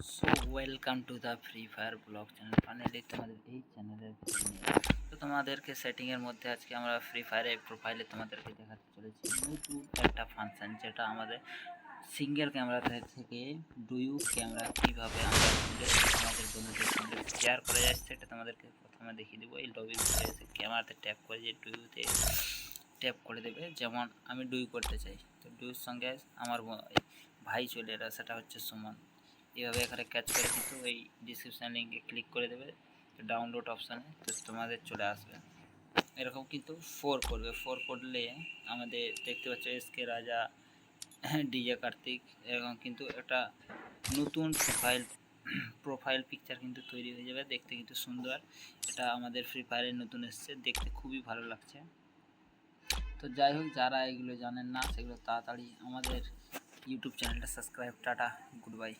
So welcome to the free fire blog channel. Finally তোমাদের এই চ্যানেলের তো তোমাদেরকে সেটিংয়ের মধ্যে আজকে আমরা ফ্রি ফায়ারের প্রোফাইলে তোমাদেরকে দেখাতে চলেছি। নতুন একটা ফাংশন যেটা আমাদের সিঙ্গেল ক্যামেরা থেকে ডুয়ু ক্যামেরা কীভাবে আমরা আমাদের বন্ধুদের সঙ্গে শেয়ার করা যায় সেটা তোমাদেরকে প্রথমে দেখিয়ে দেবো। এই লবি ক্যামেরাতে ট্যাপ করে যে ডুয়ুতে ট্যাপ করে দেবে। যেমন আমি ডুই করতে চাই। তো ডুইয়ের সঙ্গে আমার ভাই চলে এলো, সেটা হচ্ছে সুমন। এইভাবে এখানে ক্যাচ করে কিন্তু ওই ডিসক্রিপশান লিঙ্কে ক্লিক করে দেবে ডাউনলোড অপশানে তো তোমাদের চলে আসবে। এরকম কিন্তু ফোর করবে। ফোর করলে আমাদের দেখতে পাচ্ছ এস কে রাজা ডিজে কার্তিক এরকম কিন্তু একটা নতুন প্রোফাইল প্রোফাইল পিকচার কিন্তু তৈরি হয়ে যাবে। দেখতে কিন্তু সুন্দর। এটা আমাদের ফ্রি ফায়ারের নতুন এসছে। দেখতে খুবই ভালো লাগছে। তো যাই হোক, যারা এগুলো জানেন না, সেগুলো তাড়াতাড়ি আমাদের ইউটিউব চ্যানেলটা সাবস্ক্রাইব টাটা গুড বাই